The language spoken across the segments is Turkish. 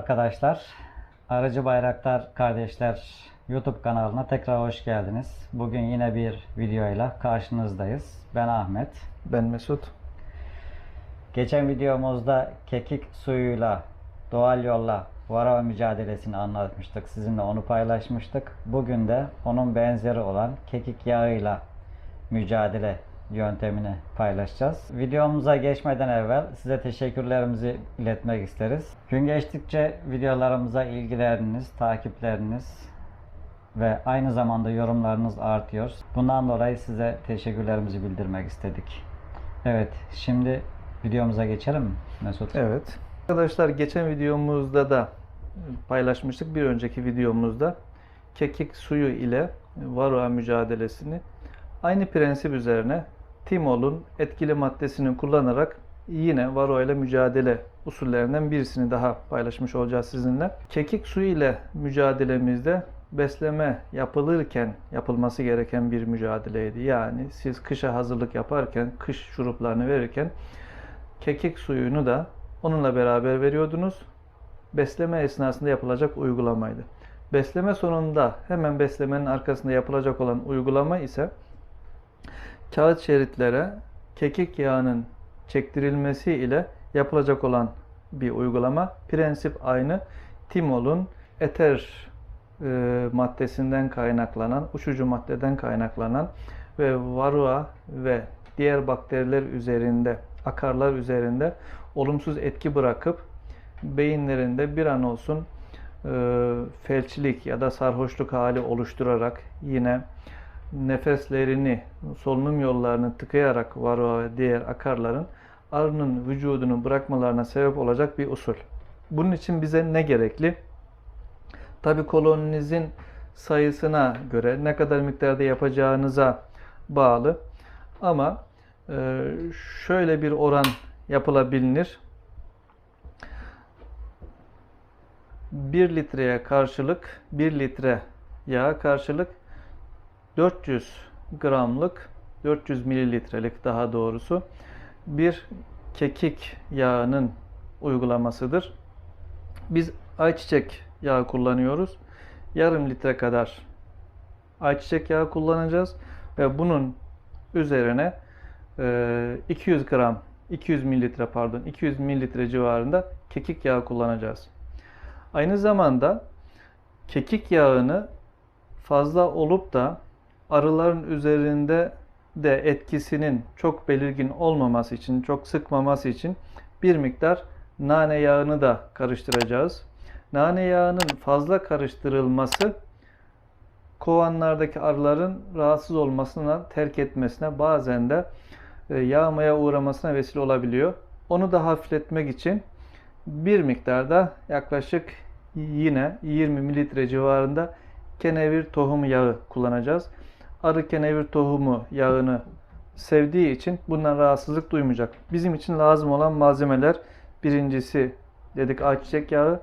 arkadaşlar. Aracı Bayraktar Kardeşler YouTube kanalına tekrar hoş geldiniz. Bugün yine bir videoyla karşınızdayız. Ben Ahmet. Ben Mesut. Geçen videomuzda kekik suyuyla doğal yolla varroa mücadelesini anlatmıştık. Sizinle onu paylaşmıştık. Bugün de onun benzeri olan kekik yağıyla mücadele yöntemini paylaşacağız. Videomuza geçmeden evvel size teşekkürlerimizi iletmek isteriz. Gün geçtikçe videolarımıza ilgileriniz, takipleriniz ve aynı zamanda yorumlarınız artıyor. Bundan dolayı size teşekkürlerimizi bildirmek istedik. Evet, şimdi videomuza geçelim Mesut? Evet. Arkadaşlar geçen videomuzda da paylaşmıştık. Bir önceki videomuzda kekik suyu ile varroa mücadelesini aynı prensip üzerine timolun etkili maddesini kullanarak yine varroa ile mücadele usullerinden birisini daha paylaşmış olacağız sizinle. Kekik suyu ile mücadelemizde besleme yapılırken yapılması gereken bir mücadeleydi. Yani siz kışa hazırlık yaparken, kış şuruplarını verirken kekik suyunu da onunla beraber veriyordunuz. Besleme esnasında yapılacak uygulamaydı. Besleme sonunda hemen beslemenin arkasında yapılacak olan uygulama ise kağıt şeritlere kekik yağının çektirilmesi ile yapılacak olan bir uygulama. Prensip aynı. Timol'un eter e, maddesinden kaynaklanan, uçucu maddeden kaynaklanan ve varroa ve diğer bakteriler üzerinde, akarlar üzerinde olumsuz etki bırakıp beyinlerinde bir an olsun e, felçlilik ya da sarhoşluk hali oluşturarak yine nefeslerini, solunum yollarını tıkayarak varroa ve diğer akarların arının vücudunu bırakmalarına sebep olacak bir usul. Bunun için bize ne gerekli? Tabi koloninizin sayısına göre ne kadar miktarda yapacağınıza bağlı. Ama e, şöyle bir oran yapılabilir. 1 litreye karşılık 1 litre yağa karşılık 400 gramlık 400 mililitrelik daha doğrusu bir kekik yağının uygulamasıdır. Biz ayçiçek yağı kullanıyoruz. Yarım litre kadar ayçiçek yağı kullanacağız ve bunun üzerine 200 gram 200 mililitre pardon 200 mililitre civarında kekik yağı kullanacağız. Aynı zamanda kekik yağını fazla olup da arıların üzerinde de etkisinin çok belirgin olmaması için, çok sıkmaması için bir miktar nane yağını da karıştıracağız. Nane yağının fazla karıştırılması kovanlardaki arıların rahatsız olmasına, terk etmesine, bazen de e, yağmaya uğramasına vesile olabiliyor. Onu da hafifletmek için bir miktarda yaklaşık yine 20 mililitre civarında kenevir tohumu yağı kullanacağız. Arı kenevir tohumu yağını sevdiği için bundan rahatsızlık duymayacak. Bizim için lazım olan malzemeler birincisi dedik ayçiçek yağı,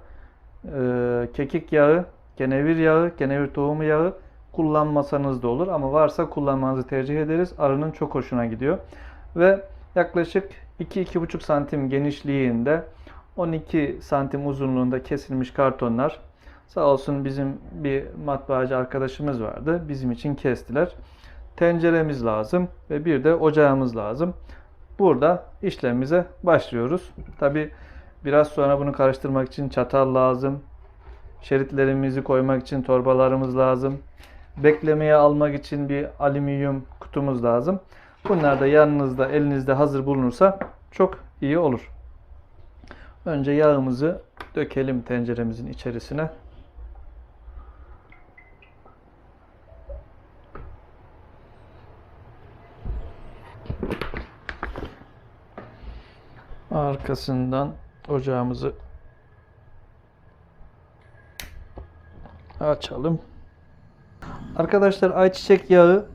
e, kekik yağı, kenevir yağı, kenevir tohumu yağı kullanmasanız da olur ama varsa kullanmanızı tercih ederiz. Arının çok hoşuna gidiyor. Ve yaklaşık 2-2,5 santim genişliğinde 12 santim uzunluğunda kesilmiş kartonlar. Sağ olsun bizim bir matbaacı arkadaşımız vardı. Bizim için kestiler. Tenceremiz lazım ve bir de ocağımız lazım. Burada işlemimize başlıyoruz. Tabi biraz sonra bunu karıştırmak için çatal lazım. Şeritlerimizi koymak için torbalarımız lazım. Beklemeye almak için bir alüminyum kutumuz lazım. Bunlar da yanınızda, elinizde hazır bulunursa çok iyi olur. Önce yağımızı dökelim tenceremizin içerisine. Arkasından ocağımızı açalım. Arkadaşlar ayçiçek yağı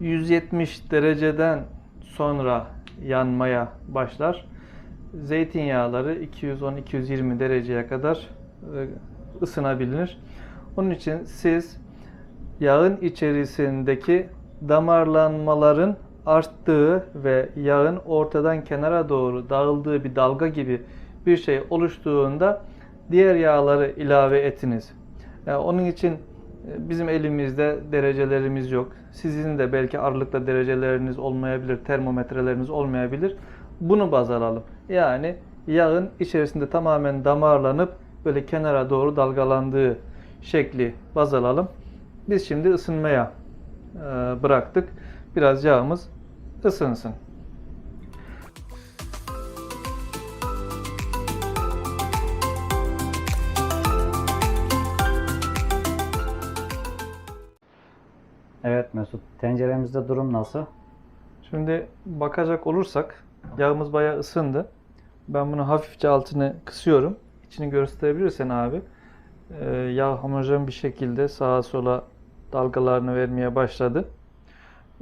170 dereceden sonra yanmaya başlar. Zeytinyağları 210-220 dereceye kadar e, ısınabilir. Onun için siz yağın içerisindeki damarlanmaların arttığı ve yağın ortadan kenara doğru dağıldığı bir dalga gibi bir şey oluştuğunda diğer yağları ilave etiniz. Yani onun için e, bizim elimizde derecelerimiz yok. Sizin de belki aralıkta dereceleriniz olmayabilir, termometreleriniz olmayabilir. Bunu baz alalım. Yani yağın içerisinde tamamen damarlanıp böyle kenara doğru dalgalandığı şekli baz alalım. Biz şimdi ısınmaya e, bıraktık. Biraz yağımız ısınsın. Evet Mesut, tenceremizde durum nasıl? Şimdi bakacak olursak yağımız bayağı ısındı. Ben bunu hafifçe altını kısıyorum. İçini gösterebilirsen abi. Ee, yağ homojen bir şekilde sağa sola dalgalarını vermeye başladı.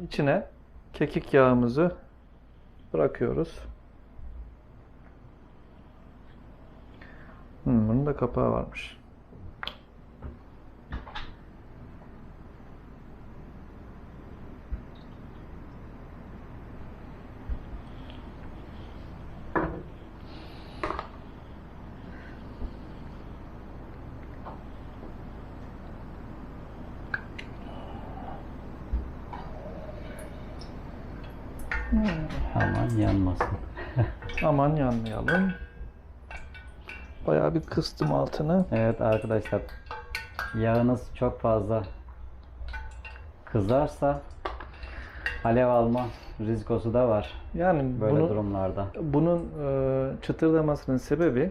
İçine kekik yağımızı bırakıyoruz. Hmm, bunun da kapağı varmış. Aman yanmayalım. Bayağı bir kıstım altını. Evet arkadaşlar, yağınız çok fazla kızarsa alev alma rizikosu da var Yani böyle bunu, durumlarda. bunun e, çıtırdamasının sebebi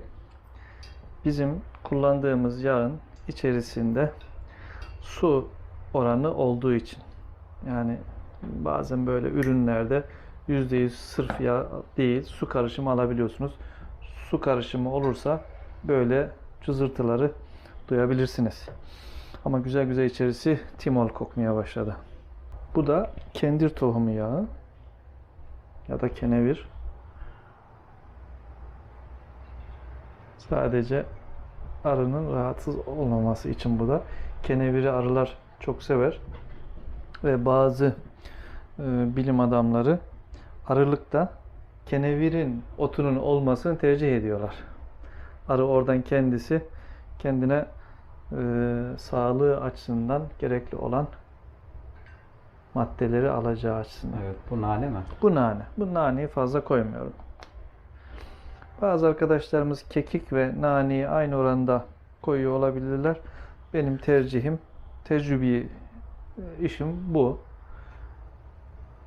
bizim kullandığımız yağın içerisinde su oranı olduğu için. Yani bazen böyle ürünlerde %100 sırf yağ değil su karışımı alabiliyorsunuz. Su karışımı olursa böyle cızırtıları duyabilirsiniz. Ama güzel güzel içerisi timol kokmaya başladı. Bu da kendir tohumu yağı ya da kenevir. Sadece arının rahatsız olmaması için bu da. Keneviri arılar çok sever. Ve bazı e, bilim adamları arılıkta kenevirin otunun olmasını tercih ediyorlar. Arı oradan kendisi kendine e, sağlığı açısından gerekli olan maddeleri alacağı açısından. Evet, bu nane mi? Bu nane. Bu naneyi fazla koymuyorum. Bazı arkadaşlarımız kekik ve naneyi aynı oranda koyuyor olabilirler. Benim tercihim, tecrübi e, işim bu.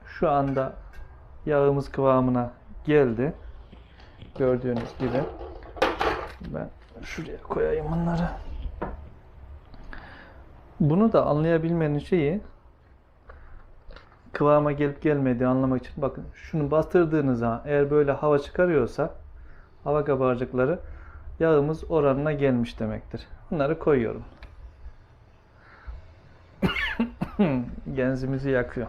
Şu anda yağımız kıvamına geldi. Gördüğünüz gibi. Ben şuraya koyayım bunları. Bunu da anlayabilmenin şeyi kıvama gelip gelmediği anlamak için bakın şunu bastırdığınız zaman eğer böyle hava çıkarıyorsa hava kabarcıkları yağımız oranına gelmiş demektir. Bunları koyuyorum. Genzimizi yakıyor.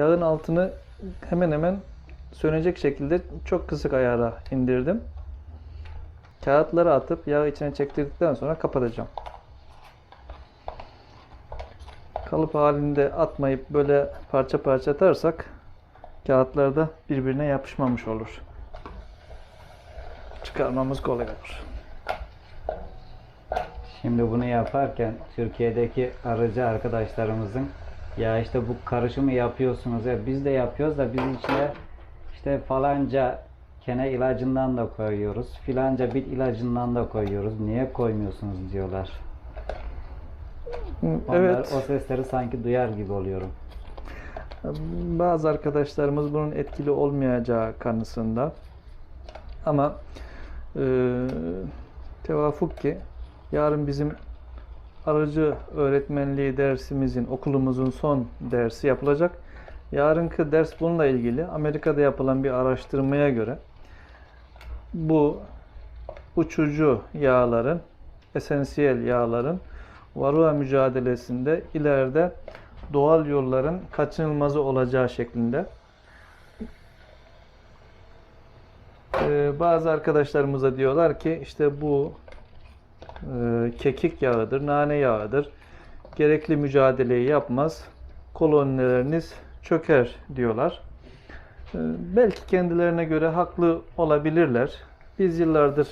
Yağın altını hemen hemen sönecek şekilde çok kısık ayara indirdim. Kağıtları atıp yağı içine çektirdikten sonra kapatacağım. Kalıp halinde atmayıp böyle parça parça atarsak kağıtlar da birbirine yapışmamış olur. Çıkarmamız kolay olur. Şimdi bunu yaparken Türkiye'deki arıcı arkadaşlarımızın ya işte bu karışımı yapıyorsunuz ya biz de yapıyoruz da biz içine işte falanca kene ilacından da koyuyoruz. Filanca bit ilacından da koyuyoruz. Niye koymuyorsunuz diyorlar. Onlar, Evet. O sesleri sanki duyar gibi oluyorum. Bazı arkadaşlarımız bunun etkili olmayacağı kanısında. Ama e, tevafuk ki yarın bizim aracı öğretmenliği dersimizin, okulumuzun son dersi yapılacak. Yarınki ders bununla ilgili. Amerika'da yapılan bir araştırmaya göre bu uçucu yağların, esansiyel yağların varroa mücadelesinde ileride doğal yolların kaçınılmazı olacağı şeklinde. Ee, bazı arkadaşlarımız da diyorlar ki işte bu kekik yağıdır, nane yağıdır. Gerekli mücadeleyi yapmaz. Kolonileriniz çöker diyorlar. Ee, Belki kendilerine göre haklı olabilirler. Biz yıllardır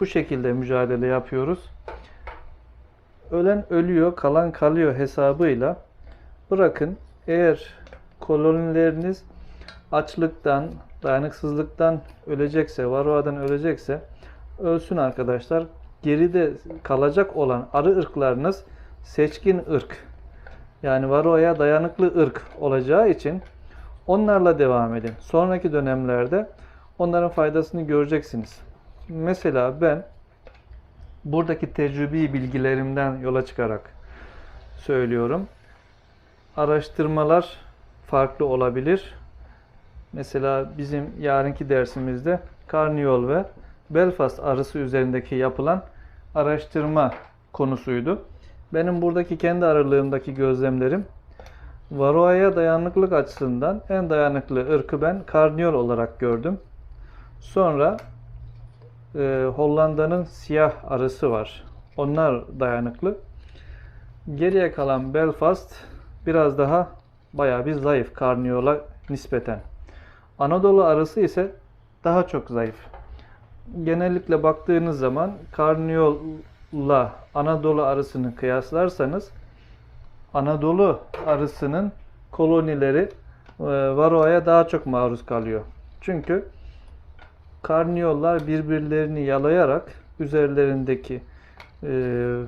bu şekilde mücadele yapıyoruz. Ölen ölüyor, kalan kalıyor hesabıyla bırakın eğer kolonileriniz açlıktan, dayanıksızlıktan ölecekse, varroadan ölecekse ölsün arkadaşlar. Geride kalacak olan arı ırklarınız seçkin ırk. Yani varroaya dayanıklı ırk olacağı için onlarla devam edin. Sonraki dönemlerde onların faydasını göreceksiniz. Mesela ben buradaki tecrübi bilgilerimden yola çıkarak söylüyorum. Araştırmalar farklı olabilir. Mesela bizim yarınki dersimizde karniyol ve Belfast arısı üzerindeki yapılan araştırma konusuydu. Benim buradaki kendi aralığımdaki gözlemlerim Varroa'ya dayanıklılık açısından en dayanıklı ırkı ben karniyol olarak gördüm. Sonra e, Hollanda'nın siyah arısı var. Onlar dayanıklı. Geriye kalan Belfast biraz daha bayağı bir zayıf karniyola nispeten. Anadolu arısı ise daha çok zayıf. Genellikle baktığınız zaman karniyolla Anadolu arısını kıyaslarsanız Anadolu arısının kolonileri e, varroaya daha çok maruz kalıyor. Çünkü karniyollar birbirlerini yalayarak üzerlerindeki e,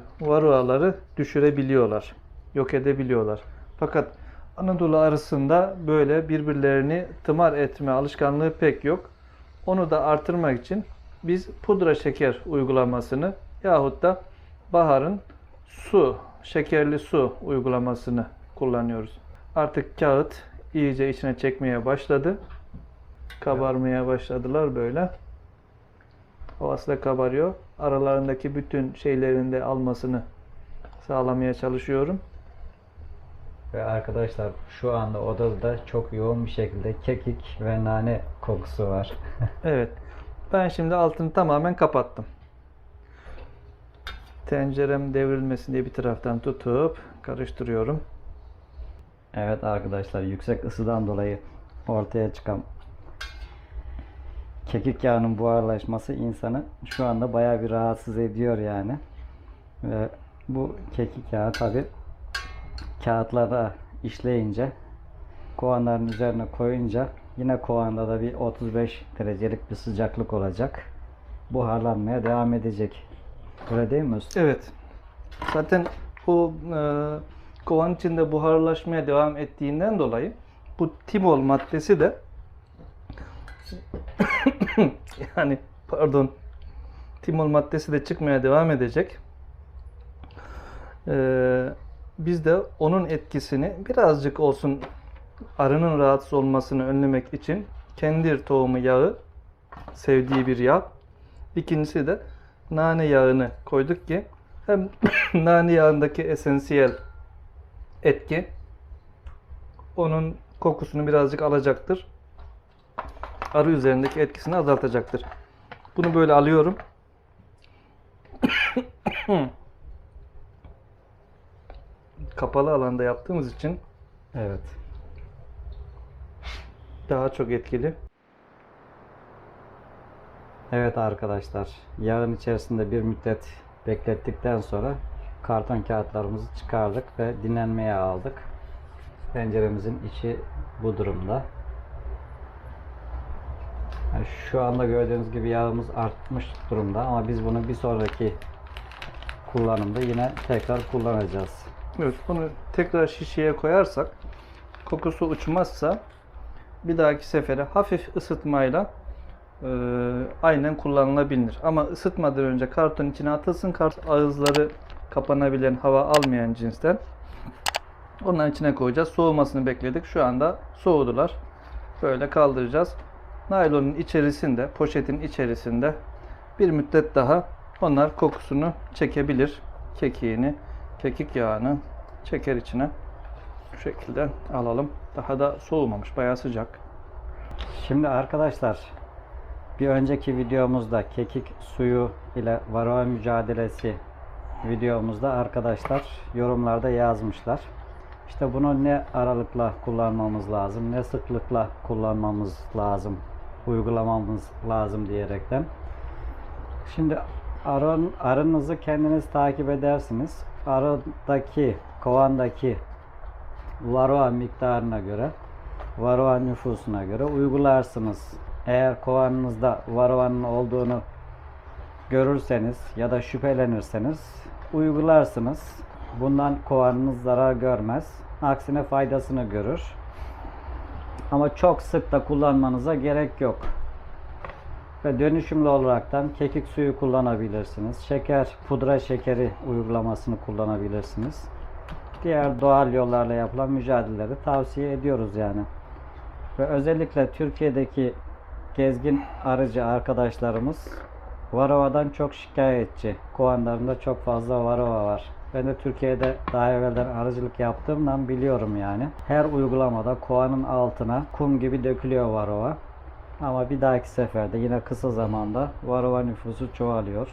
düşürebiliyorlar, yok edebiliyorlar. Fakat Anadolu arısında böyle birbirlerini tımar etme alışkanlığı pek yok. Onu da artırmak için biz pudra şeker uygulamasını yahut da baharın su, şekerli su uygulamasını kullanıyoruz. Artık kağıt iyice içine çekmeye başladı. Kabarmaya başladılar böyle. Havası da kabarıyor. Aralarındaki bütün şeylerin de almasını sağlamaya çalışıyorum. Ve arkadaşlar şu anda odada da çok yoğun bir şekilde kekik ve nane kokusu var. Evet. Ben şimdi altını tamamen kapattım. Tencerem devrilmesin diye bir taraftan tutup karıştırıyorum. Evet arkadaşlar yüksek ısıdan dolayı ortaya çıkan kekik yağının buharlaşması insanı şu anda bayağı bir rahatsız ediyor yani. Ve bu kekik yağı tabi kağıtlara işleyince kovanların üzerine koyunca yine kovanda da bir 35 derecelik bir sıcaklık olacak. Buharlanmaya devam edecek. Öyle değil mi usta? Evet. Zaten bu e, kovan içinde buharlaşmaya devam ettiğinden dolayı bu timol maddesi de yani pardon timol maddesi de çıkmaya devam edecek. Ee, biz de onun etkisini birazcık olsun arının rahatsız olmasını önlemek için kendir tohumu yağı sevdiği bir yağ. İkincisi de nane yağını koyduk ki hem nane yağındaki esansiyel etki onun kokusunu birazcık alacaktır. Arı üzerindeki etkisini azaltacaktır. Bunu böyle alıyorum. Kapalı alanda yaptığımız için Evet. Daha çok etkili. Evet arkadaşlar, yağın içerisinde bir müddet beklettikten sonra karton kağıtlarımızı çıkardık ve dinlenmeye aldık. Tenceremizin içi bu durumda. Yani şu anda gördüğünüz gibi yağımız artmış durumda ama biz bunu bir sonraki kullanımda yine tekrar kullanacağız. Evet, bunu tekrar şişeye koyarsak kokusu uçmazsa bir dahaki sefere hafif ısıtmayla e, aynen kullanılabilir. Ama ısıtmadan önce karton içine atılsın. Kart ağızları kapanabilen, hava almayan cinsten. Onların içine koyacağız. Soğumasını bekledik. Şu anda soğudular. Böyle kaldıracağız. Naylonun içerisinde, poşetin içerisinde bir müddet daha onlar kokusunu çekebilir. Kekiğini, kekik yağını çeker içine. Bu şekilde alalım. Daha da soğumamış, bayağı sıcak. Şimdi arkadaşlar bir önceki videomuzda kekik suyu ile varroa mücadelesi videomuzda arkadaşlar yorumlarda yazmışlar. İşte bunu ne aralıkla kullanmamız lazım, ne sıklıkla kullanmamız lazım, uygulamamız lazım diyerekten. Şimdi arın, arınızı kendiniz takip edersiniz. Arıdaki, kovandaki varroa miktarına göre, varroa nüfusuna göre uygularsınız. Eğer kovanınızda varroanın olduğunu görürseniz ya da şüphelenirseniz uygularsınız. Bundan kovanınız zarar görmez. Aksine faydasını görür. Ama çok sık da kullanmanıza gerek yok. Ve dönüşümlü olaraktan kekik suyu kullanabilirsiniz. Şeker, pudra şekeri uygulamasını kullanabilirsiniz. Diğer doğal yollarla yapılan mücadeleleri tavsiye ediyoruz yani. Ve özellikle Türkiye'deki gezgin arıcı arkadaşlarımız Varova'dan çok şikayetçi. Kovanlarında çok fazla Varova var. Ben de Türkiye'de daha evvelden arıcılık yaptığımdan biliyorum yani. Her uygulamada kovanın altına kum gibi dökülüyor Varova. Ama bir dahaki seferde yine kısa zamanda Varova nüfusu çoğalıyor.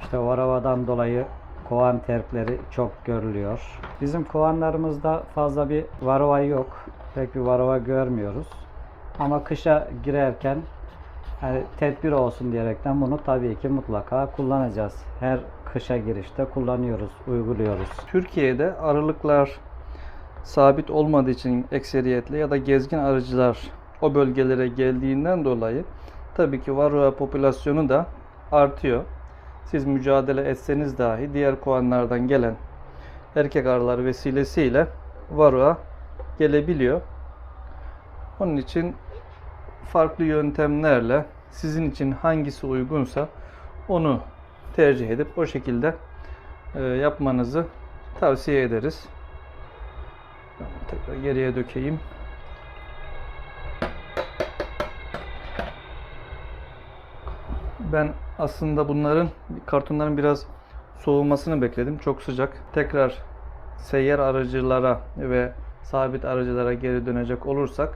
İşte Varova'dan dolayı kovan terkleri çok görülüyor. Bizim kovanlarımızda fazla bir Varova yok. Pek bir Varova görmüyoruz. Ama kışa girerken yani tedbir olsun diyerekten bunu tabii ki mutlaka kullanacağız. Her kışa girişte kullanıyoruz, uyguluyoruz. Türkiye'de arılıklar sabit olmadığı için ekseriyetle ya da gezgin arıcılar o bölgelere geldiğinden dolayı tabii ki varroa popülasyonu da artıyor. Siz mücadele etseniz dahi diğer kovanlardan gelen erkek arılar vesilesiyle varroa gelebiliyor. Onun için farklı yöntemlerle sizin için hangisi uygunsa onu tercih edip o şekilde e, yapmanızı tavsiye ederiz. Tekrar geriye dökeyim. Ben aslında bunların kartonların biraz soğumasını bekledim. Çok sıcak. Tekrar seyyar aracılara ve sabit aracılara geri dönecek olursak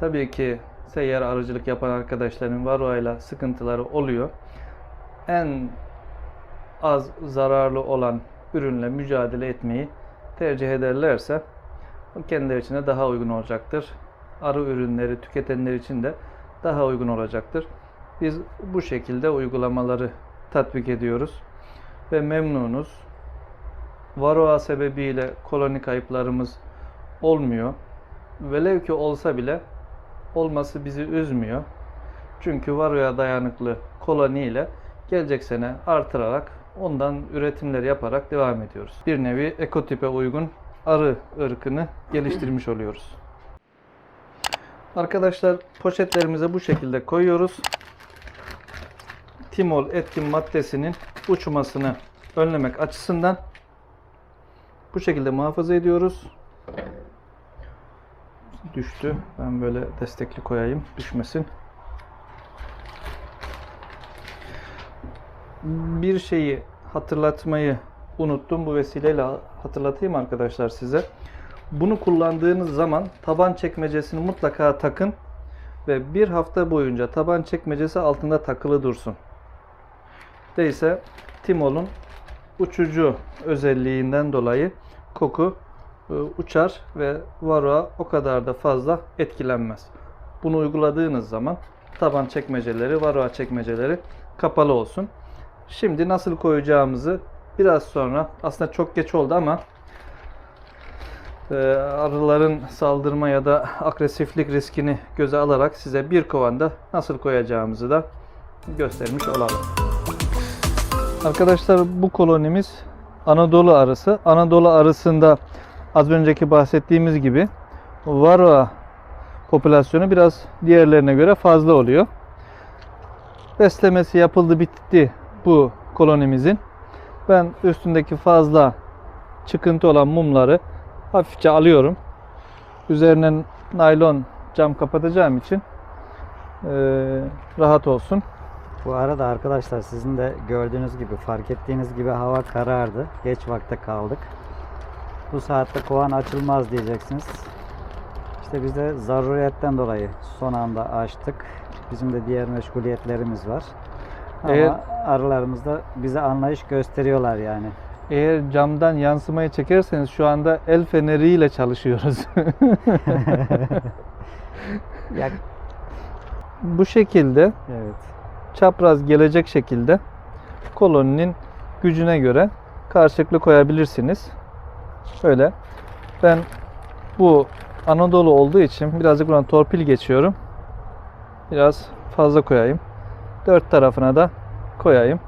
tabii ki seyyar arıcılık yapan arkadaşların varoayla sıkıntıları oluyor. En az zararlı olan ürünle mücadele etmeyi tercih ederlerse o kendileri için de daha uygun olacaktır. Arı ürünleri tüketenler için de daha uygun olacaktır. Biz bu şekilde uygulamaları tatbik ediyoruz ve memnunuz. Varoa sebebiyle koloni kayıplarımız olmuyor. Velev ki olsa bile olması bizi üzmüyor. Çünkü varoya dayanıklı koloni ile gelecek sene artırarak ondan üretimler yaparak devam ediyoruz. Bir nevi ekotipe uygun arı ırkını geliştirmiş oluyoruz. Arkadaşlar poşetlerimize bu şekilde koyuyoruz. Timol etkin maddesinin uçmasını önlemek açısından bu şekilde muhafaza ediyoruz. Düştü. Ben böyle destekli koyayım düşmesin. Bir şeyi hatırlatmayı unuttum. Bu vesileyle hatırlatayım arkadaşlar size. Bunu kullandığınız zaman taban çekmecesini mutlaka takın ve bir hafta boyunca taban çekmecesi altında takılı dursun. Değilse Timol'un uçucu özelliğinden dolayı koku e, uçar ve varoa o kadar da fazla etkilenmez. Bunu uyguladığınız zaman taban çekmeceleri, varoa çekmeceleri kapalı olsun. Şimdi nasıl koyacağımızı biraz sonra aslında çok geç oldu ama e, arıların saldırma ya da agresiflik riskini göze alarak size bir kovanda nasıl koyacağımızı da göstermiş olalım. Arkadaşlar bu kolonimiz Anadolu arısı. Anadolu arısında az önceki bahsettiğimiz gibi varroa popülasyonu biraz diğerlerine göre fazla oluyor. Beslemesi yapıldı bitti bu kolonimizin. Ben üstündeki fazla çıkıntı olan mumları hafifçe alıyorum. Üzerine naylon cam kapatacağım için eee, rahat olsun. Bu arada arkadaşlar sizin de gördüğünüz gibi fark ettiğiniz gibi hava karardı. Geç vakte kaldık. Bu saatte kovan açılmaz diyeceksiniz. İşte biz de zaruriyetten dolayı son anda açtık. Bizim de diğer meşguliyetlerimiz var. Ama Eğer- arılarımız da bize anlayış gösteriyorlar yani. Eğer camdan yansımayı çekerseniz şu anda el feneriyle çalışıyoruz. Ya, Bu şekilde evet. Çapraz gelecek şekilde koloninin gücüne göre karşılıklı koyabilirsiniz. Böyle. Ben bu Anadolu olduğu için birazcık buradan torpil geçiyorum. Biraz fazla koyayım. Dört tarafına da koyayım.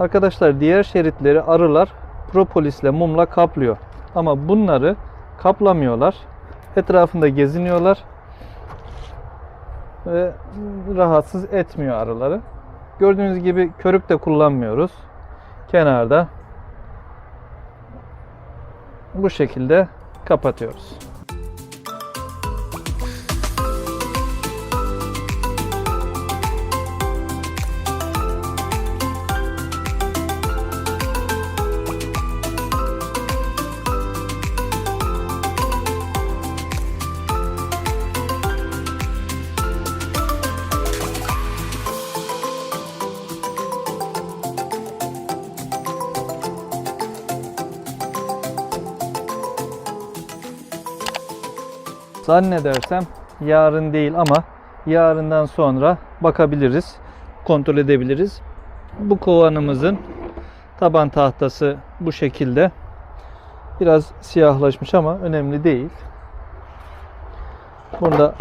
Arkadaşlar diğer şeritleri arılar propolisle mumla kaplıyor. Ama bunları kaplamıyorlar. Etrafında geziniyorlar ve rahatsız etmiyor arıları. Gördüğünüz gibi körük de kullanmıyoruz. Kenarda bu şekilde kapatıyoruz. Zannedersem yarın değil ama yarından sonra bakabiliriz. Kontrol edebiliriz. Bu kovanımızın taban tahtası bu şekilde. Biraz siyahlaşmış ama önemli değil. Bunda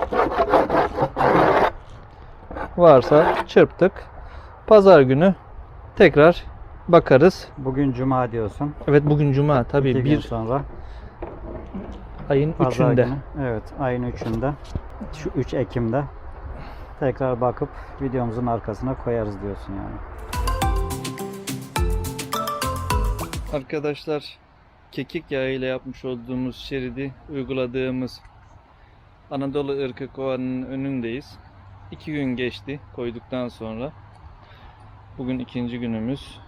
varsa çırptık. Pazar günü tekrar bakarız. Bugün cuma diyorsun. Evet bugün cuma tabii İki gün bir sonra. Ayın Pazar üçünde. günü. Evet, ayın 3'ünde. Şu 3 Ekim'de tekrar bakıp videomuzun arkasına koyarız diyorsun yani. Arkadaşlar kekik yağı ile yapmış olduğumuz şeridi uyguladığımız Anadolu ırkı kovanın önündeyiz. İki gün geçti koyduktan sonra. Bugün ikinci günümüz.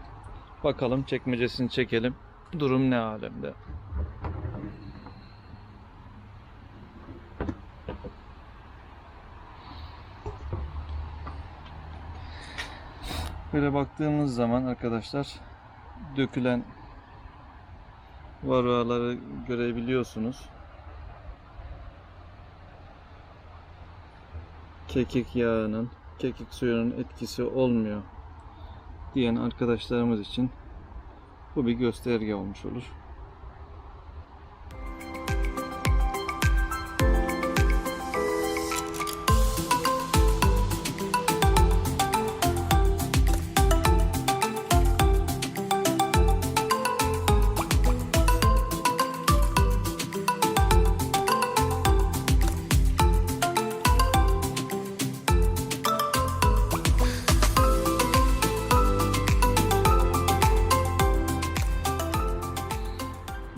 Bakalım çekmecesini çekelim. Durum ne alemde? Böyle baktığımız zaman arkadaşlar dökülen varroaları görebiliyorsunuz. Kekik yağının, kekik suyunun etkisi olmuyor diyen arkadaşlarımız için bu bir gösterge olmuş olur.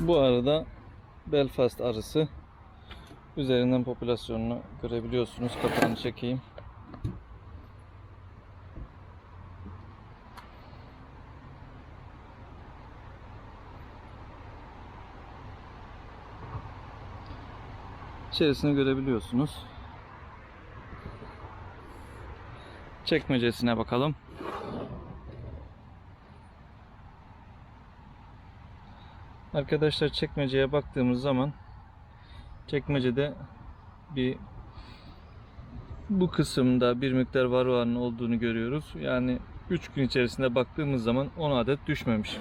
Bu arada Belfast arısı üzerinden popülasyonunu görebiliyorsunuz. Kapağını çekeyim. İçerisini görebiliyorsunuz. Çekmecesine bakalım. Arkadaşlar çekmeceye baktığımız zaman çekmecede bir bu kısımda bir miktar varroanın olduğunu görüyoruz. Yani 3 gün içerisinde baktığımız zaman 10 adet düşmemiş.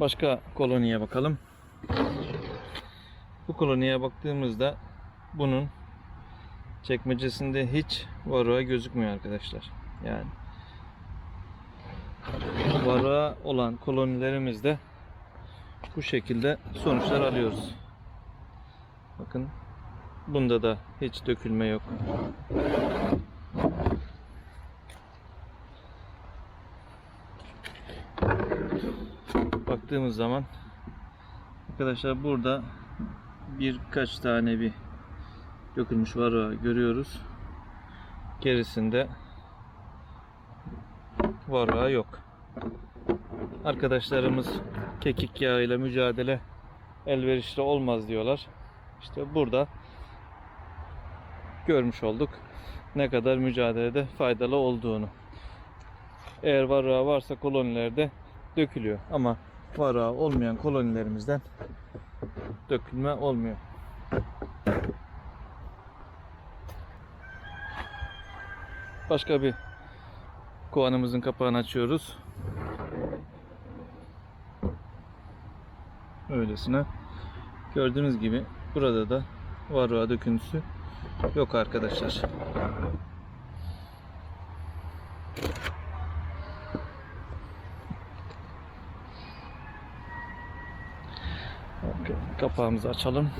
Başka koloniye bakalım. Bu koloniye baktığımızda bunun çekmecesinde hiç varroa gözükmüyor arkadaşlar. Yani vara olan kolonilerimizde bu şekilde sonuçlar alıyoruz. Bakın bunda da hiç dökülme yok. Baktığımız zaman arkadaşlar burada birkaç tane bir dökülmüş vara görüyoruz. Gerisinde vara yok. Arkadaşlarımız kekik yağı ile mücadele elverişli olmaz diyorlar. İşte burada görmüş olduk ne kadar mücadelede faydalı olduğunu. Eğer varroa varsa kolonilerde dökülüyor. Ama varroa olmayan kolonilerimizden dökülme olmuyor. Başka bir kovanımızın kapağını açıyoruz. Öylesine. Gördüğünüz gibi burada da varroa döküntüsü yok arkadaşlar. Kapağımızı açalım.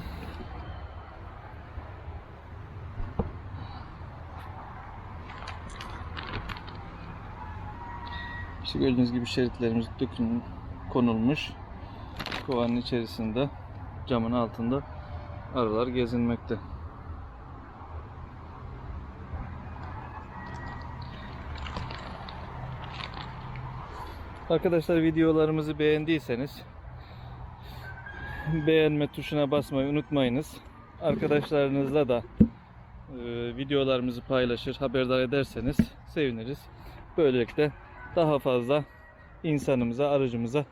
Gördüğünüz gibi şeritlerimiz dökün konulmuş. Kovanın içerisinde camın altında arılar gezinmekte. Arkadaşlar videolarımızı beğendiyseniz beğenme tuşuna basmayı unutmayınız. Arkadaşlarınızla da e, videolarımızı paylaşır, haberdar ederseniz seviniriz. Böylelikle daha fazla insanımıza, arıcımıza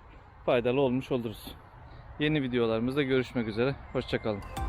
faydalı olmuş oluruz. Yeni videolarımızda görüşmek üzere. Hoşçakalın.